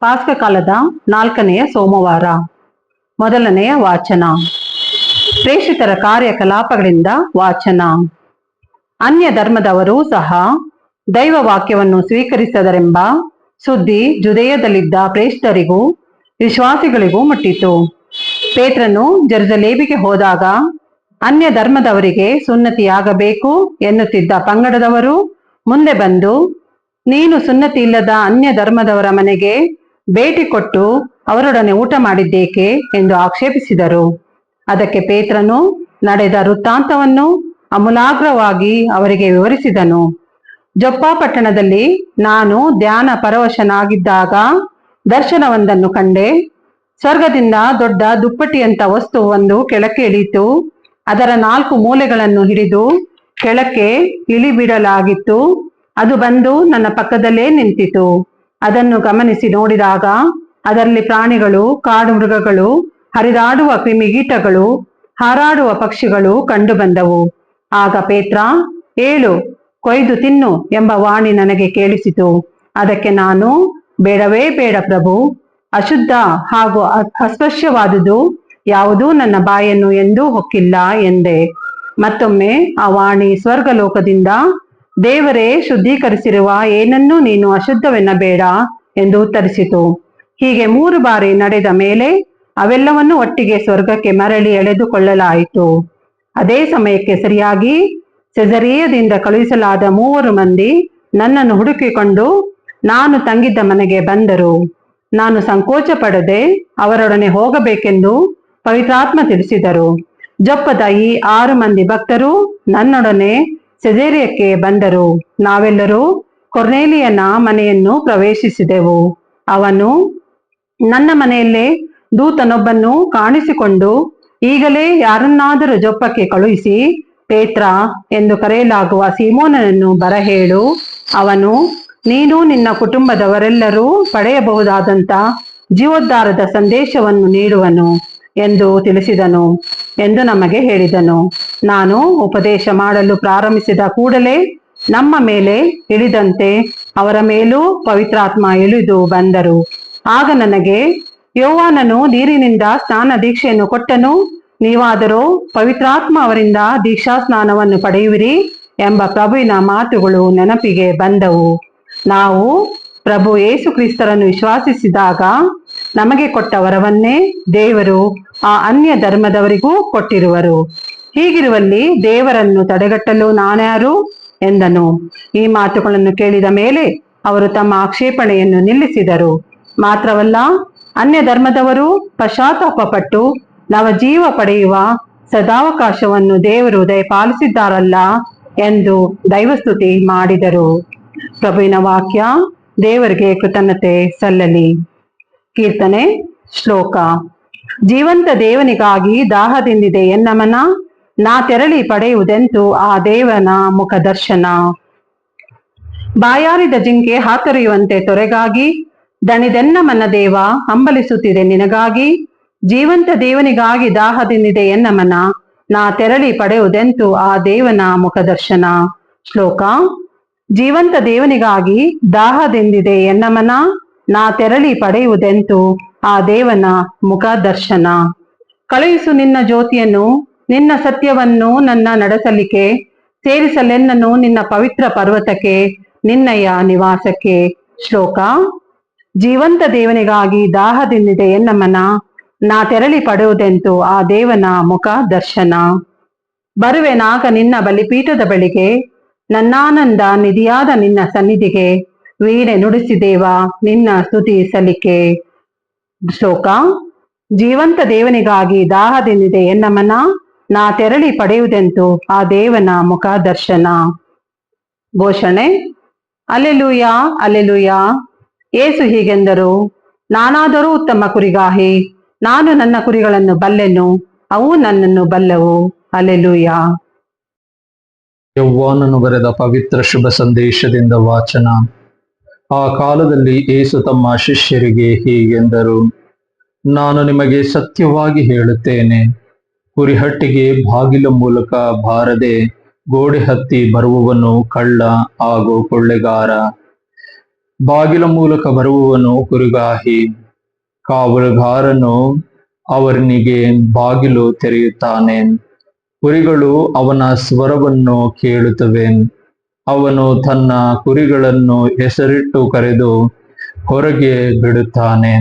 ಪಾಸ್ಕ ಕಾಲದ ನಾಲ್ಕನೆಯ ಸೋಮವಾರ. ಮೊದಲನೆಯ ವಾಚನ. ಪ್ರೇಷಿತರ ಕಾರ್ಯಕಲಾಪಗಳಿಂದ ವಾಚನ. ಅನ್ಯ ಧರ್ಮದವರೂ ಸಹ ದೈವ ವಾಕ್ಯವನ್ನು ಸ್ವೀಕರಿಸದರೆಂಬ ಸುದ್ದಿ ಜುದೇಯದಲ್ಲಿದ್ದ ಪ್ರೇಷಿತರಿಗೂ ವಿಶ್ವಾಸಿಗಳಿಗೂ ಮುಟ್ಟಿತು. ಪೇತ್ರನು ಜರ್ಜಲೇಬಿಗೆ ಹೋದಾಗ ಅನ್ಯ ಧರ್ಮದವರಿಗೆ ಸುನ್ನತಿಯಾಗಬೇಕು ಎನ್ನುತ್ತಿದ್ದ ಪಂಗಡದವರು ಮುಂದೆ ಬಂದು, ನೀನು ಸುನ್ನತಿ ಇಲ್ಲದ ಅನ್ಯ ಧರ್ಮದವರ ಮನೆಗೆ ಭೇಟಿ ಕೊಟ್ಟು ಅವರೊಡನೆ ಊಟ ಮಾಡಿದ್ದೇಕೆ ಎಂದು ಆಕ್ಷೇಪಿಸಿದರು. ಅದಕ್ಕೆ ಪೇತ್ರನು ನಡೆದ ವೃತ್ತಾಂತವನ್ನು ಅಮೂಲಾಗ್ರವಾಗಿ ಅವರಿಗೆ ವಿವರಿಸಿದನು. ಜೊಪ್ಪ ಪಟ್ಟಣದಲ್ಲಿ ನಾನು ಧ್ಯಾನ ಪರವಶನಾಗಿದ್ದಾಗ ದರ್ಶನವೊಂದನ್ನು ಕಂಡೆ. ಸ್ವರ್ಗದಿಂದ ದೊಡ್ಡ ದುಪ್ಪಟ್ಟಿಯಂಥ ವಸ್ತು ಒಂದು ಕೆಳಕ್ಕೆ ಇಳಿಯಿತು. ಅದರ ನಾಲ್ಕು ಮೂಲೆಗಳನ್ನು ಹಿಡಿದು ಕೆಳಕ್ಕೆ ಇಳಿಬಿಡಲಾಗಿತ್ತು. ಅದು ಬಂದು ನನ್ನ ಪಕ್ಕದಲ್ಲೇ ನಿಂತಿತು. ಅದನ್ನು ಗಮನಿಸಿ ನೋಡಿದಾಗ ಅದರಲ್ಲಿ ಪ್ರಾಣಿಗಳು, ಕಾಡು ಮೃಗಗಳು, ಹರಿದಾಡುವ ಕ್ರಿಮಿಗೀಟಗಳು ಹಾರಾಡುವ ಪಕ್ಷಿಗಳು ಕಂಡುಬಂದವು ಆಗ ಪೇತ್ರ, ಏಳು, ಕೊಯ್ದು ತಿನ್ನು ಎಂಬ ವಾಣಿ ನನಗೆ ಕೇಳಿಸಿತು. ಅದಕ್ಕೆ ನಾನು, ಬೇಡವೇ ಬೇಡ ಪ್ರಭು, ಅಶುದ್ಧ ಹಾಗೂ ಅಸ್ಪಶ್ಯವಾದುದು ಯಾವುದೂ ನನ್ನ ಬಾಯನ್ನು ಎಂದೂ ಹೊಕ್ಕಿಲ್ಲ ಎಂದೆ. ಮತ್ತೊಮ್ಮೆ ಆ ವಾಣಿ ಸ್ವರ್ಗಲೋಕದಿಂದ ದೇವರೇ, ಶುದ್ಧೀಕರಿಸಿರುವ ಏನನ್ನೂ ನೀನು ಅಶುದ್ಧವೆನ್ನಬೇಡ ಎಂದು ಉತ್ತರಿಸಿತು. ಹೀಗೆ ಮೂರು ಬಾರಿ ನಡೆದ ಮೇಲೆ ಅವೆಲ್ಲವನ್ನೂ ಒಟ್ಟಿಗೆ ಸ್ವರ್ಗಕ್ಕೆ ಮರಳಿ ಎಳೆದುಕೊಳ್ಳಲಾಯಿತು. ಅದೇ ಸಮಯಕ್ಕೆ ಸರಿಯಾಗಿ ಸೆಜರಿಯದಿಂದ ಕಳುಹಿಸಲಾದ ಮೂವರು ಮಂದಿ ನನ್ನನ್ನು ಹುಡುಕಿಕೊಂಡು ನಾನು ತಂಗಿದ್ದ ಮನೆಗೆ ಬಂದರು. ನಾನು ಸಂಕೋಚ ಪಡದೆ ಅವರೊಡನೆ ಹೋಗಬೇಕೆಂದು ಪವಿತ್ರಾತ್ಮ ತಿಳಿಸಿದರು. ಜೊಪ್ಪದ ಈ ಆರು ಮಂದಿ ಭಕ್ತರು ನನ್ನೊಡನೆ ಸೆಜೇರಿಯಕ್ಕೆ ಬಂದರು. ನಾವೆಲ್ಲರೂ ಕೊರ್ನೇಲಿಯನ ಮನೆಯನ್ನು ಪ್ರವೇಶಿಸಿದೆವು. ಅವನು, ನನ್ನ ಮನೆಯಲ್ಲೇ ದೂತನೊಬ್ಬನ್ನು ಕಾಣಿಸಿಕೊಂಡು ಈಗಲೇ ಯಾರನ್ನಾದರೂ ಜೊಪ್ಪಕ್ಕೆ ಕಳುಹಿಸಿ, ಪೇತ್ರ ಎಂದು ಕರೆಯಲಾಗುವ ಸೀಮೋನನನ್ನು ಬರಹೇಳು. ಅವನು, ನೀನು ನಿನ್ನ ಕುಟುಂಬದವರೆಲ್ಲರೂ ಪಡೆಯಬಹುದಾದಂತ ಜೀವೋದ್ಧಾರದ ಸಂದೇಶವನ್ನು ನೀಡುವನು ಎಂದು ತಿಳಿಸಿದನು. ಎಂದು ನಮಗೆ ಹೇಳಿದನು. ನಾನು ಉಪದೇಶ ಮಾಡಲು ಪ್ರಾರಂಭಿಸಿದ ಕೂಡಲೇ ನಮ್ಮ ಮೇಲೆ ಇಳಿದಂತೆ ಅವರ ಮೇಲೂ ಪವಿತ್ರಾತ್ಮ ಇಳಿದು ಬಂದರು. ಆಗ ನನಗೆ, ಯೋವಾನನು ನೀರಿನಿಂದ ಸ್ನಾನ ದೀಕ್ಷೆಯನ್ನು ಕೊಟ್ಟನು. ನೀವಾದರೂ ಪವಿತ್ರಾತ್ಮ ಅವರಿಂದ ದೀಕ್ಷಾ ಸ್ನಾನವನ್ನು ಪಡೆಯುವಿರಿ ಎಂಬ ಪ್ರಭುವಿನ ಮಾತುಗಳು ನೆನಪಿಗೆ ಬಂದವು. ನಾವು ಪ್ರಭು ಯೇಸು ಕ್ರಿಸ್ತರನ್ನು ವಿಶ್ವಾಸಿಸಿದಾಗ ನಮಗೆ ಕೊಟ್ಟ ವರವನ್ನೇ ದೇವರು ಆ ಅನ್ಯ ಧರ್ಮದವರಿಗೂ ಕೊಟ್ಟಿರುವರು. ಹೀಗಿರುವಲ್ಲಿ ದೇವರನ್ನು ತಡೆಗಟ್ಟಲು ನಾನ್ಯಾರು ಎಂದನು. ಈ ಮಾತುಗಳನ್ನು ಕೇಳಿದ ಮೇಲೆ ಅವರು ತಮ್ಮ ಆಕ್ಷೇಪಣೆಯನ್ನು ನಿಲ್ಲಿಸಿದರು. ಮಾತ್ರವಲ್ಲ, ಅನ್ಯ ಧರ್ಮದವರು ಪಶ್ಚಾತ್ತಾಪಪಟ್ಟು ನವಜೀವ ಪಡೆಯುವ ಸದಾವಕಾಶವನ್ನು ದೇವರು ದಯಪಾಲಿಸಿದ್ದಾರಲ್ಲ ಎಂದು ದೈವಸ್ತುತಿ ಮಾಡಿದರು. ಪ್ರಭುವಿನ ವಾಕ್ಯ ದೇವರಿಗೆ ಕೃತಜ್ಞತೆ ಸಲ್ಲಲಿ. ಕೀರ್ತನೆ ಶ್ಲೋಕ. ಜೀವಂತ ದೇವನಿಗಾಗಿ ದಾಹದಿಂದಿದೆ ಎನ್ನಮನ, ನಾ ತೆರಳಿ ಪಡೆಯುವುದೆಂತು ಆ ದೇವನ ಮುಖ ದರ್ಶನ. ಬಾಯಾರಿದ ಜಿಂಕೆ ಹಾತೊರೆಯುವಂತೆ ತೊರೆಗಾಗಿ ದಣಿದೆನ್ನಮನ ದೇವ ಹಂಬಲಿಸುತ್ತಿದೆ ನಿನಗಾಗಿ. ಜೀವಂತ ದೇವನಿಗಾಗಿ ದಾಹದಿಂದಿದೆ ಎನ್ನಮನ, ನಾ ತೆರಳಿ ಪಡೆಯುವುದೆಂತು ಆ ದೇವನ ಮುಖದರ್ಶನ ಶ್ಲೋಕ. ಜೀವಂತ ದೇವನಿಗಾಗಿ ದಾಹದಿಂದಿದೆ ಎನ್ನ ಮನ ನಾ ತೆರಳಿ ಪಡೆಯುವುದೆಂತು? ಆ ದೇವನ ಮುಖ ದರ್ಶನ. ಕಳುಹಿಸು ನಿನ್ನ ಜ್ಯೋತಿಯನ್ನು, ನಿನ್ನ ಸತ್ಯವನ್ನು ನನ್ನ ನಡೆಸಲಿಕ್ಕೆ, ಸೇರಿಸಲೆನ್ನನು ನಿನ್ನ ಪವಿತ್ರ ಪರ್ವತಕ್ಕೆ, ನಿನ್ನಯ ನಿವಾಸಕ್ಕೆ. ಶ್ಲೋಕ. ಜೀವಂತ ದೇವನಿಗಾಗಿ ದಾಹದಿಂದಿದೆ ಎನ್ನ ಮನ ನಾ ತೆರಳಿ ಪಡೆಯುವುದೆಂತು? ಆ ದೇವನ ಮುಖ ದರ್ಶನ. ಬರುವೆನಾಗ ನಿನ್ನ ಬಲಿಪೀಠದ ಬಳಿಗೆ, ನನ್ನಾನಂದ ನಿಧಿಯಾದ ನಿನ್ನ ಸನ್ನಿಧಿಗೆ. ವೀಣೆ ನುಡಿಸಿದೇವ ನಿನ್ನ ಸ್ತುತಿ ಸಲಿಕೆ ಶೋಕ. ಜೀವಂತ ದೇವನಿಗಾಗಿ ದಾಹದಿಂದಿದೆ ಎನ್ನ ಮನ? ನಾ ತೆರಳಿ ಪಡೆಯುವುದೆಂತು ಆ ದೇವನ ಮುಖ ದರ್ಶನ? ಘೋಷಣೆ. ಅಲೆಲುಯ ಅಲೆಲುಯ ಏಸು ಹೀಗೆಂದರು, ನಾನಾದರೂ ಉತ್ತಮ ಕುರಿಗಾಹಿ, ನಾನು ನನ್ನ ಕುರಿಗಳನ್ನು ಬಲ್ಲೆನು, ಅವು ನನ್ನನ್ನು ಬಲ್ಲವು. ಅಲೆಲುಯ ಯೌವಾನನು ಬರೆದ ಪವಿತ್ರ ಶುಭ ಸಂದೇಶದಿಂದ ವಾಚನ. ಆ ಕಾಲದಲ್ಲಿ ಏಸು ತಮ್ಮ ಶಿಷ್ಯರಿಗೆ ಹೀಗೆಂದರು, ನಾನು ನಿಮಗೆ ಸತ್ಯವಾಗಿ ಹೇಳುತ್ತೇನೆ, ಕುರಿಹಟ್ಟಿಗೆ ಬಾಗಿಲ ಮೂಲಕ ಬಾರದೆ ಗೋಡೆ ಹತ್ತಿ ಬರುವವನು ಕಳ್ಳ ಹಾಗೂ ಕೊಳ್ಳೆಗಾರ, ಬಾಗಿಲ ಮೂಲಕ ಬರುವವನು ಕುರಿಗಾಹಿ, ಕಾವಲುಗಾರನು ಅವನಿಗೆ ಬಾಗಿಲು ತೆರೆಯುತ್ತಾನೆ, ಕುರಿಗಳು ಅವನ ಸ್ವರವನ್ನು ಕೇಳುತ್ತವೆ. ಅವನು ತನ್ನ ಕುರಿಗಳನ್ನು ಹೆಸರಿಟ್ಟು ಕರೆದು ಹೊರಗೆ ಬಿಡುತ್ತಾನೆ.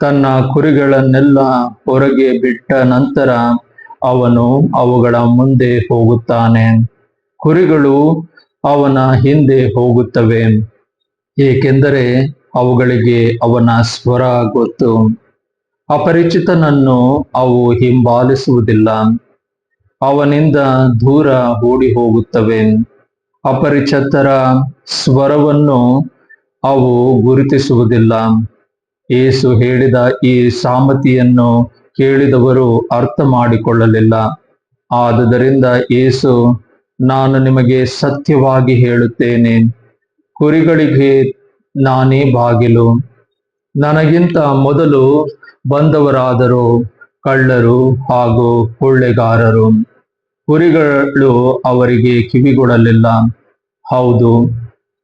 ತನ್ನ ಕುರಿಗಳನ್ನೆಲ್ಲ ಹೊರಗೆ ಬಿಟ್ಟ ನಂತರ ಅವನು ಅವುಗಳ ಮುಂದೆ ಹೋಗುತ್ತಾನೆ. ಕುರಿಗಳು ಅವನ ಹಿಂದೆ ಹೋಗುತ್ತವೆ, ಏಕೆಂದರೆ ಅವುಗಳಿಗೆ ಅವನ ಸ್ವರ ಗೊತ್ತು. ಅಪರಿಚಿತನನ್ನು ಅವು ಹಿಂಬಾಲಿಸುವುದಿಲ್ಲ. ಅವನಿಂದ ದೂರ ಓಡಿ ಹೋಗುತ್ತವೆ ಅಪರಿಚಿತರ ಸ್ವರವನ್ನು ಅವು ಗುರುತಿಸುವುದಿಲ್ಲ. ಏಸು ಹೇಳಿದ ಈ ಸಾಮತಿಯನ್ನು ಕೇಳಿದವರು ಅರ್ಥ ಮಾಡಿಕೊಳ್ಳಲಿಲ್ಲ ಆದುದರಿಂದ ಏಸು ನಾನು ನಿಮಗೆ ಸತ್ಯವಾಗಿ ಹೇಳುತ್ತೇನೆ. ಕುರಿಗಳಿಗೆ ನಾನೇ ಬಾಗಿಲು. ನನಗಿಂತ ಮೊದಲು ಬಂದವರಾದರೂ, ಕಳ್ಳರು ಹಾಗೂ ಕೊಳ್ಳೆಗಾರರು. ಕುರಿಗಳು ಅವರಿಗೆ ಕಿವಿಗೊಡಲಿಲ್ಲ. ಹೌದು,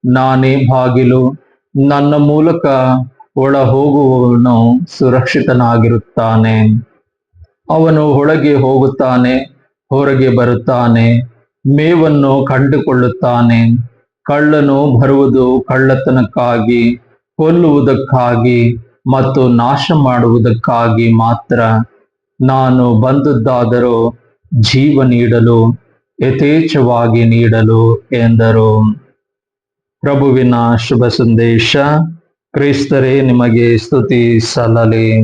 ನಾನೇ ಬಾಗಿಲು, ನನ್ನ ಮೂಲಕ ಒಳ ಹೋಗುವವನು ಸುರಕ್ಷಿತನಾಗಿರುತ್ತಾನೆ. ಅವನು ಒಳಗೆ ಹೋಗುತ್ತಾನೆ, ಹೊರಗೆ ಬರುತ್ತಾನೆ, ಮೇವನ್ನು ಕಂಡುಕೊಳ್ಳುತ್ತಾನೆ, ಕಳ್ಳನು ಬರುವುದು ಕಳ್ಳತನಕ್ಕಾಗಿ, ಕೊಲ್ಲುವುದಕ್ಕಾಗಿ ಮತ್ತು ನಾಶ ಮಾಡುವುದಕ್ಕಾಗಿ ಮಾತ್ರ. ನಾನು ಬಂದದ್ದಾದರೂ ಜೀವ ನೀಡಲು ಯಥೇಚ್ಛವಾಗಿ ನೀಡಲು ಎಂದರು. ಪ್ರಭುವಿನ ಶುಭ ಸಂದೇಶ ಕ್ರೈಸ್ತರೇ ನಿಮಗೆ ಸ್ತುತಿ ಸಲ್ಲಲಿ.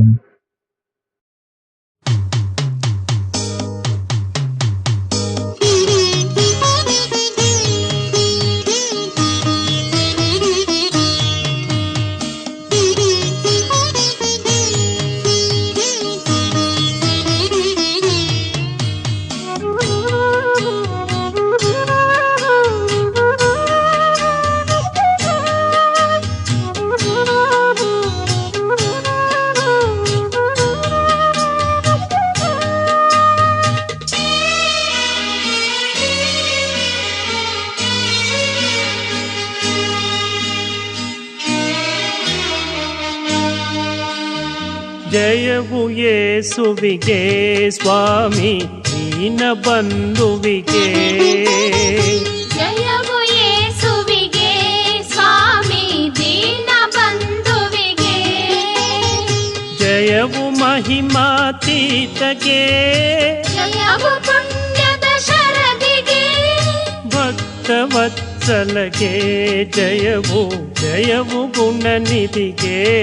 ಜಯವು ಯೇಸುವಿಗೆ ಸ್ವಾಮಿ ನೀನ ಬಂಧುವಿಗೆ. ಜಯವು ಯೇಸುವಿಗೆ ಸ್ವಾಮಿ ದೀನ ಬಂದುವಿಗೆ ಜಯವು ಮಹಿಮಾತೀತಗೆ. ಜಯವು ಪುಣ್ಯದ ಶರದಿಗೆ. ಭಕ್ತವತ್ಸಲಗೆ ಜಯವು ಜಯವು ಗುಣನಿಧಿಗೆ.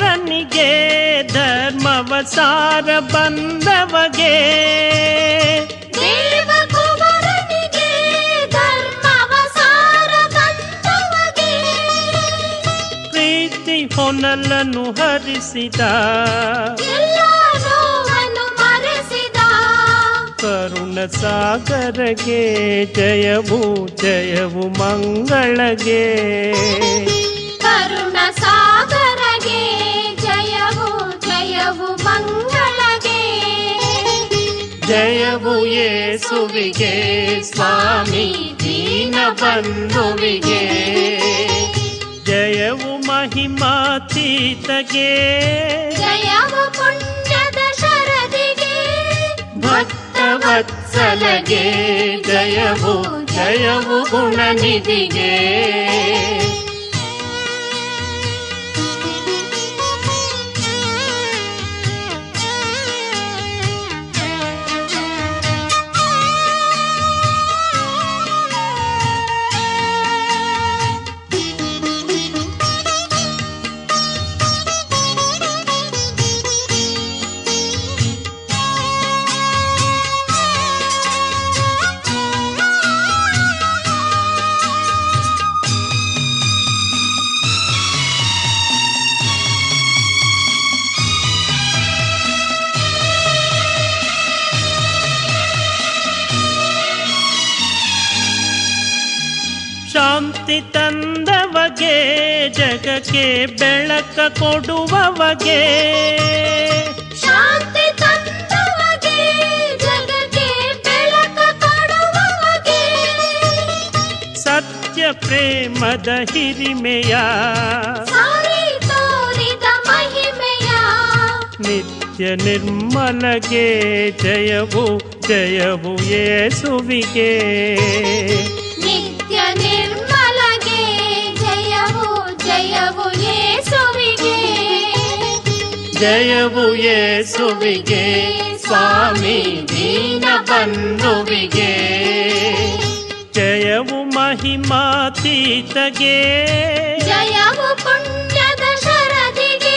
ದೇವಕುವರನಿಗೆ ಧರ್ಮವಸಾರ ಬಂದವಗೆ. ದೇವಕುಮಾರನಿಗೆ ಧರ್ಮವ ಸಾರ ಬಂದವಗೆ. ಪ್ರೀತಿ ಹೊನಲನ್ನು ಹರಿಸಿದ. ಕರುಣ ಸಾಗರಗೆ ಜಯವು ಜಯವು ಮಂಗಳಗೆ. ಜಯವು ಯೇಸುವಿಗೆ ಸ್ವಾಮಿ ದೀನ ಬಂಧುವಿಗೆ. ಜಯವು ಮಹಿಮಾತೀತಗೆ ಜಯವು ಪುಣ್ಯದ ಶರದಿಗೆ. ಭಕ್ತವತ್ಸಲಗೆ ಜಯವು ಜಯವು ಗುಣನಿಧಿಗೆ. ಶಾಂತಿ ತಂದವಗೆ ಜಗಕ್ಕೆ ಬೆಳಕ ಕೊಡುವವಗೆ. ಶಾಂತಿ ತಂದವಗೆ ಜಗಕ್ಕೆ ಬೆಳಕ ಕೊಡುವವಗೆ. ಸತ್ಯ ಪ್ರೇಮದ ಹಿರಿಮೆಯ ನಿತ್ಯ ನಿರ್ಮಲಗೆ ಜಯವು ಜಯವು ಯೇಸುವಿಗೆ ನಿತ್ಯ ನಿರ್ಮಲಗೆ ಜಯವು ಯೇಸುವಿಗೆ ಸ್ವಾಮಿ ದೀನ ಬಂಧುವಿಗೆ ಜಯವು ಮಹಿಮಾತೀತಗೆ ಜಯವು ಪುಣ್ಯದ ಶರದಿಗೆ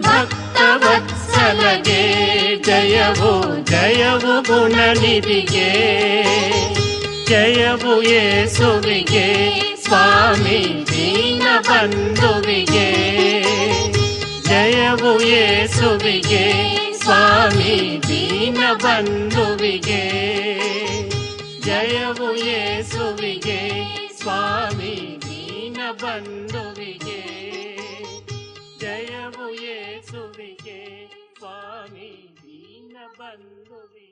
ಭಕ್ತವತ್ಸಲಗೆ ಜಯವು ಜಯವು ಗುಣನಿಧಿಗೆ. ಜಯವು ಯೇಸುವಿಗೆ ಸ್ವಾಮಿ ದೀನ ಬಂಧುವಿಗೆ ಜಯವು ಯೇಸುವಿಗೆ, ಸ್ವಾಮಿ ದೀನ ಬಂಧುವಿಗೆ. ಜಯವು ಯೇಸುವಿಗೆ, ಸ್ವಾಮಿ ದೀನ ಬಂಧುವಿಗೆ. ಜಯವು ಯೇಸುವಿಗೆ, ಸ್ವಾಮಿ ದೀನ ಬಂಧುವಿಗೆ.